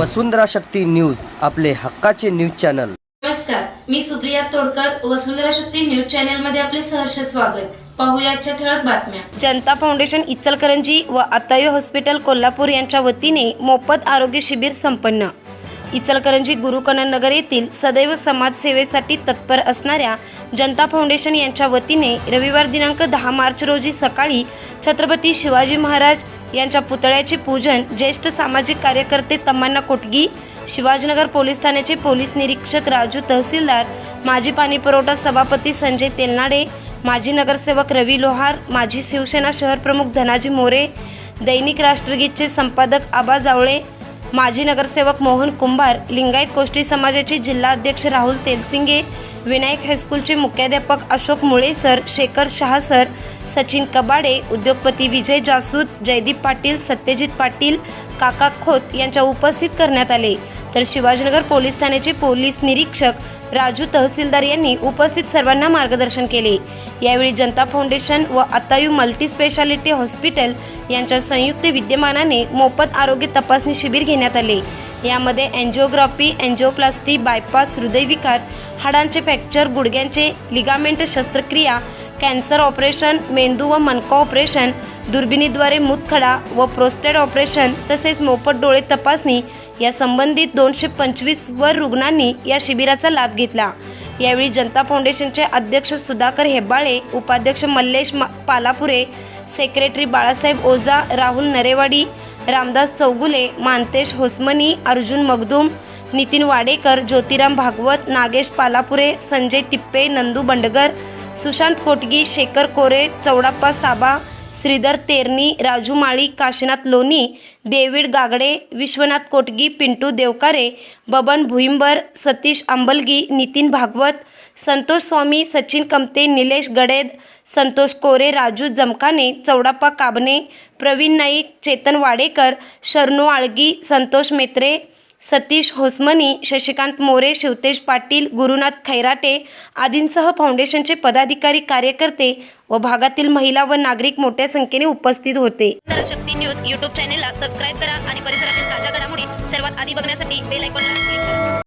वसुंधरा Shakti news आपले हक्काचे news channel. नमस्कार मी सुप्रिया तोडकर वसुंधरा शक्ती न्यूज चॅनलमध्ये आपले सहर्ष स्वागत. पाहुयाच्या ठळक बातम्या. जनता फाउंडेशन इचलकरंजी व आतायो हॉस्पिटल कोल्हापूर यांच्या वतीने मोफत आरोग्य शिबिर संपन्न. इचलकरंजी गुरुकनन नगर येथील सदैव समाजसेवेसाठी तत्पर असणाऱ्या जनता फाउंडेशन यांच्या वतीने रविवार दिनांक दहा मार्च रोजी सकाळी छत्रपती शिवाजी महाराज यांच्या पुतळ्याचे पूजन ज्येष्ठ सामाजिक कार्यकर्ते तम्मांना कोटगी शिवाजीनगर पोलीस ठाण्याचे पोलीस निरीक्षक राजू तहसीलदार माजी पाणीपुरवठा सभापती संजय तेलनाडे माजी नगरसेवक रवी लोहार माजी शिवसेना शहर प्रमुख धनाजी मोरे दैनिक राष्ट्रगीतचे संपादक आबा जावळे माजी नगरसेवक मोहन कुंभार लिंगायत कोष्टी समाजाचे जिल्हाध्यक्ष राहुल तेलसिंगे विनायक हायस्कूलचे मुख्याध्यापक अशोक मुळे सर शेखर शहा सर सचिन कबाडे उद्योगपती विजय जासूद जयदीप पाटील सत्यजित पाटील काका खोत यांच्या उपस्थित करण्यात आले. तर शिवाजीनगर पोलीस ठाण्याचे पोलीस निरीक्षक राजू तहसीलदार यांनी उपस्थित सर्वांना मार्गदर्शन केले. यावेळी जनता फाउंडेशन व आतायू मल्टी स्पेशालिटी हॉस्पिटल यांच्या संयुक्त विद्यमानाने मोफत आरोग्य तपासणी शिबिर घेण्यात आले. यामध्ये अँजिओग्राफी अँजिओप्लास्टी बायपास हृदयविकार हाडांचे फ्रॅक्चर गुडघ्यांचे लिगामेंट शस्त्रक्रिया कॅन्सर ऑपरेशन मेंदू व मनका ऑपरेशन दुर्बिणीद्वारे मूतखडा व प्रोस्टेट ऑपरेशन तसेच मोफत डोळे तपासणी या संबंधित दोनशे पंचवीस वर रुग्णांनी या शिबिराचा लाभ घेतला. यावेळी जनता फाउंडेशनचे अध्यक्ष सुधाकर हेब्बाळे उपाध्यक्ष मल्लेश मा- पालापुरे सेक्रेटरी बाळासाहेब ओझा राहुल नरेवाडी रामदास चौगुले मानतेश होसमनी अर्जुन मगदूम नितीन वाडेकर ज्योतिराम भागवत नागेश पालापुरे संजय तिप्पे नंदू बंडगर सुशांत कोटगी शेखर कोरे चौडाप्पा साबा श्रीधर तेरणी राजू माळी काशीनाथ लोणी देवीड गागडे विश्वनाथ कोटगी पिंटू देवकारे बबन भुईंबर सतीश अंबलगी नितीन भागवत संतोष स्वामी सचिन कमते निलेश गडेद संतोष कोरे राजू जमकाने चौडाप्पा काबने प्रवीण नाईक चेतन वाडेकर शरणू आळगी संतोष मेत्रे सतीश होसमनी शशिकांत मोरे शिवतेश पाटील गुरुनाथ खैराटे आदींसह फाउंडेशनचे पदाधिकारी कार्यकर्ते व भागातील महिला व नागरिक मोठ्या संख्येने उपस्थित होते. शक्ती न्यूज यूट्यूब चॅनेलला सबस्क्राईब करा आणि परिसरातील ताज्या घडामोडी सर्वात आधी बघण्यासाठी बेल आयकॉनला क्लिक करा.